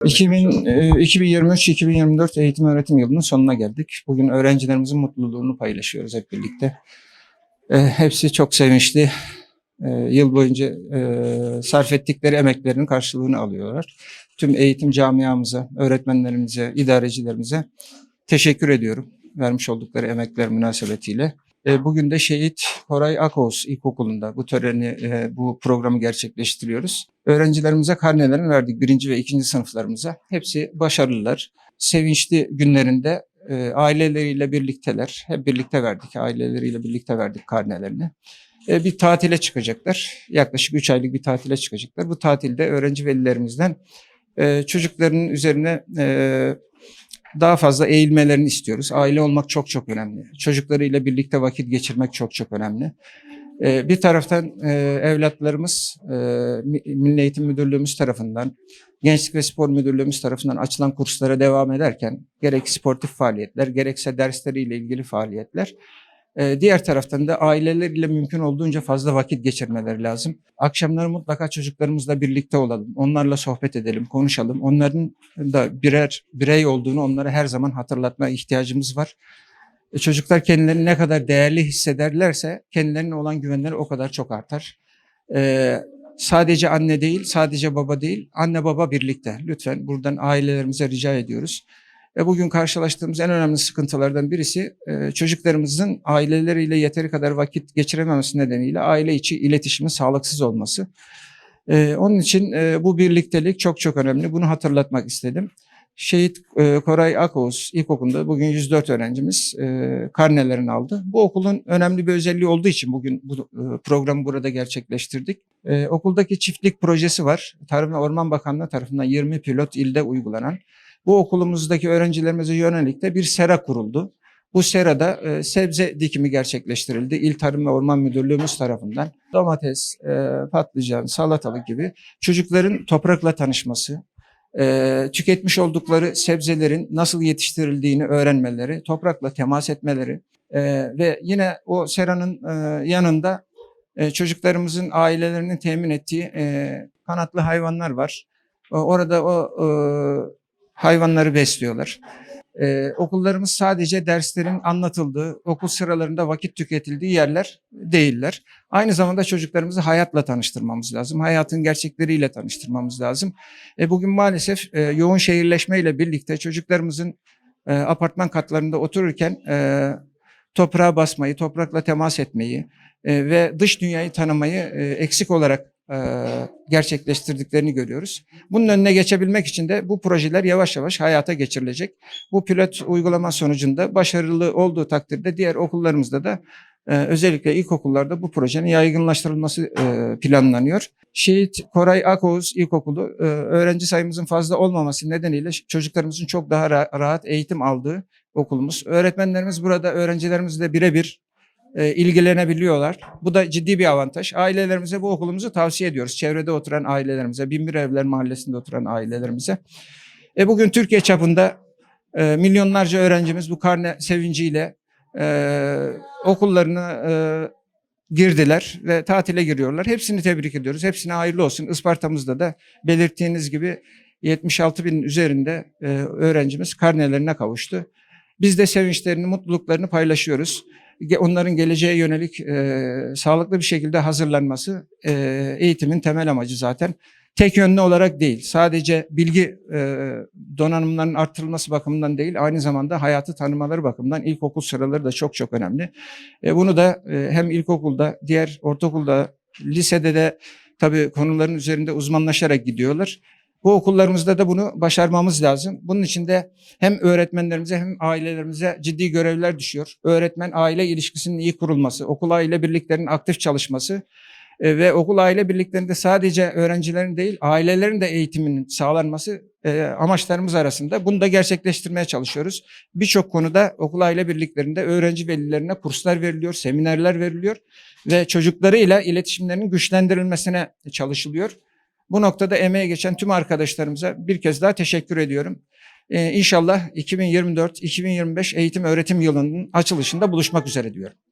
2023-2024 eğitim öğretim yılının sonuna geldik. Bugün öğrencilerimizin mutluluğunu paylaşıyoruz hep birlikte. E, hepsi çok sevinçli. E, yıl boyunca e, sarf ettikleri emeklerinin karşılığını alıyorlar. Tüm eğitim camiamıza, öğretmenlerimize, idarecilerimize teşekkür ediyorum. Vermiş oldukları emekler münasebetiyle. E, Bugün de Şehit Koray Akos İlkokulu'nda bu töreni, e, bu programı gerçekleştiriyoruz. Öğrencilerimize karnelerini verdik birinci ve ikinci sınıflarımıza. Hepsi başarılılar. Sevinçli günlerinde e, aileleriyle birlikteler. Hep birlikte verdik, aileleriyle birlikte verdik karnelerini. E, Bir tatile çıkacaklar. Yaklaşık 3 aylık bir tatile çıkacaklar. Bu tatilde öğrenci velilerimizden e, çocukların üzerine e, daha fazla eğilmelerini istiyoruz. Aile olmak çok çok önemli. Çocuklarıyla birlikte vakit geçirmek çok çok önemli. Ee, bir taraftan e, evlatlarımız e, Mi- Milli Eğitim Müdürlüğümüz tarafından, Gençlik ve Spor Müdürlüğümüz tarafından açılan kurslara devam ederken gerek sportif faaliyetler gerekse dersleriyle ilgili faaliyetler diğer taraftan da aileleriyle mümkün olduğunca fazla vakit geçirmeleri lazım. Akşamları mutlaka çocuklarımızla birlikte olalım. Onlarla sohbet edelim, konuşalım. Onların da birer birey olduğunu onlara her zaman hatırlatma ihtiyacımız var. E, Çocuklar kendilerini ne kadar değerli hissederlerse kendilerine olan güvenleri o kadar çok artar. E, sadece anne değil, sadece baba değil, anne baba birlikte. Lütfen buradan ailelerimize rica ediyoruz. Ve bugün karşılaştığımız en önemli sıkıntılardan birisi e, çocuklarımızın aileleriyle yeteri kadar vakit geçirememesi nedeniyle aile içi iletişimin sağlıksız olması. E, onun için e, bu birliktelik çok çok önemli. Bunu hatırlatmak istedim. Şehit Koray Akoğuz İlkokulu'nda bugün 104 öğrencimiz karnelerini aldı. Bu okulun önemli bir özelliği olduğu için bugün bu programı burada gerçekleştirdik. Okuldaki çiftlik projesi var. Tarım ve Orman Bakanlığı tarafından 20 pilot ilde uygulanan. Bu okulumuzdaki öğrencilerimize yönelik de bir sera kuruldu. Bu serada e, sebze dikimi gerçekleştirildi. İl Tarım ve Orman Müdürlüğümüz tarafından. Domates, e, patlıcan, salatalık gibi çocukların toprakla tanışması, e, tüketmiş oldukları sebzelerin nasıl yetiştirildiğini öğrenmeleri, toprakla temas etmeleri e, ve yine o seranın e, yanında e, çocuklarımızın ailelerinin temin ettiği e, kanatlı hayvanlar var. Orada o e, hayvanları besliyorlar. E, okullarımız sadece derslerin anlatıldığı, okul sıralarında vakit tüketildiği yerler değiller. Aynı zamanda çocuklarımızı hayatla tanıştırmamız lazım. Hayatın gerçekleriyle tanıştırmamız lazım. E, bugün maalesef e, yoğun şehirleşmeyle birlikte çocuklarımızın e, apartman katlarında otururken e, toprağa basmayı, toprakla temas etmeyi e, ve dış dünyayı tanımayı e, eksik olarak gerçekleştirdiklerini görüyoruz. Bunun önüne geçebilmek için de bu projeler yavaş yavaş hayata geçirilecek. Bu pilot uygulama sonucunda başarılı olduğu takdirde diğer okullarımızda da e, özellikle ilkokullarda bu projenin yaygınlaştırılması e, planlanıyor. Şehit Koray Akoğuz İlkokulu e, öğrenci sayımızın fazla olmaması nedeniyle çocuklarımızın çok daha ra- rahat eğitim aldığı okulumuz. Öğretmenlerimiz burada öğrencilerimizle birebir e, ilgilenebiliyorlar. Bu da ciddi bir avantaj. Ailelerimize bu okulumuzu tavsiye ediyoruz. Çevrede oturan ailelerimize, Binbir Evler Mahallesi'nde oturan ailelerimize. E, bugün Türkiye çapında e, milyonlarca öğrencimiz bu karne sevinciyle e, okullarına e, girdiler ve tatile giriyorlar. Hepsini tebrik ediyoruz. Hepsine hayırlı olsun. Isparta'mızda da belirttiğiniz gibi 76 binin üzerinde e, öğrencimiz karnelerine kavuştu. Biz de sevinçlerini, mutluluklarını paylaşıyoruz. Onların geleceğe yönelik e, sağlıklı bir şekilde hazırlanması e, eğitimin temel amacı zaten. Tek yönlü olarak değil, sadece bilgi e, donanımlarının artırılması bakımından değil, aynı zamanda hayatı tanımaları bakımından ilkokul sıraları da çok çok önemli. E, bunu da e, hem ilkokulda, diğer ortaokulda, lisede de tabii konuların üzerinde uzmanlaşarak gidiyorlar. Bu okullarımızda da bunu başarmamız lazım. Bunun için de hem öğretmenlerimize hem ailelerimize ciddi görevler düşüyor. Öğretmen aile ilişkisinin iyi kurulması, okul aile birliklerinin aktif çalışması e, ve okul aile birliklerinde sadece öğrencilerin değil ailelerin de eğitiminin sağlanması e, amaçlarımız arasında. Bunu da gerçekleştirmeye çalışıyoruz. Birçok konuda okul aile birliklerinde öğrenci velilerine kurslar veriliyor, seminerler veriliyor ve çocuklarıyla iletişimlerinin güçlendirilmesine çalışılıyor. Bu noktada emeğe geçen tüm arkadaşlarımıza bir kez daha teşekkür ediyorum. Ee, inşallah 2024-2025 eğitim öğretim yılının açılışında buluşmak üzere diyorum.